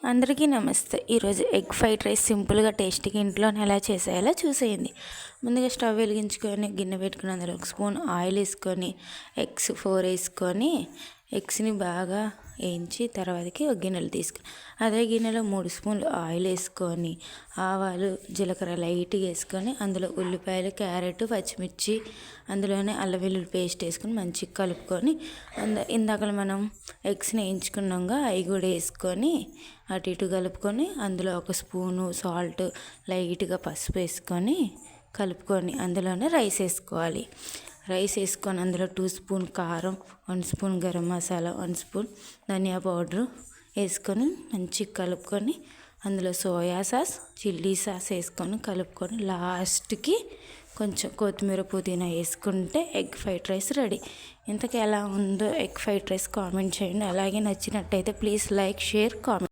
అందరికీ నమస్తే. ఈరోజు ఎగ్ ఫ్రైడ్ రైస్ సింపుల్గా టేస్టీగా ఇంట్లోనే ఎలా చేసేయాలో చూసేయండి. ముందుగా స్టవ్ వెలిగించుకొని గిన్నె పెట్టుకుని అందులో ఒక స్పూన్ ఆయిల్ వేసుకొని ఎగ్స్ ఫోర్ వేసుకొని ఎగ్స్ని బాగా వేయించి తర్వాతకి ఒక గిన్నెలు తీసుకుని అదే గిన్నెలో మూడు స్పూన్లు ఆయిల్ వేసుకొని ఆవాలు జీలకర్ర లైట్గా వేసుకొని అందులో ఉల్లిపాయలు క్యారెట్ పచ్చిమిర్చి అందులోనే అల్లం వెల్లుల్లి పేస్ట్ వేసుకొని మంచిగా కలుపుకొని అంద ఇందాక మనం ఎగ్స్ని వేయించుకున్నాగా అవి కూడా వేసుకొని అటు ఇటు కలుపుకొని అందులో ఒక స్పూను సాల్ట్ లైట్గా పసుపు వేసుకొని కలుపుకొని అందులోనే రైస్ వేసుకోవాలి. రైస్ వేసుకొని అందులో టూ స్పూన్ కారం one spoon garam masala one spoon ధనియా పౌడరు వేసుకొని మంచిగా కలుపుకొని అందులో సోయా సాస్ చిల్లీ సాస్ వేసుకొని కలుపుకొని లాస్ట్కి కొంచెం కొత్తిమీర పుదీనా వేసుకుంటే ఎగ్ ఫ్రైడ్ రైస్ రెడీ. ఇంతకు ఎలా ఉందో ఎగ్ ఫ్రైడ్ రైస్ కామెంట్ చేయండి. అలాగే నచ్చినట్టయితే ప్లీజ్ లైక్ షేర్ కామెంట్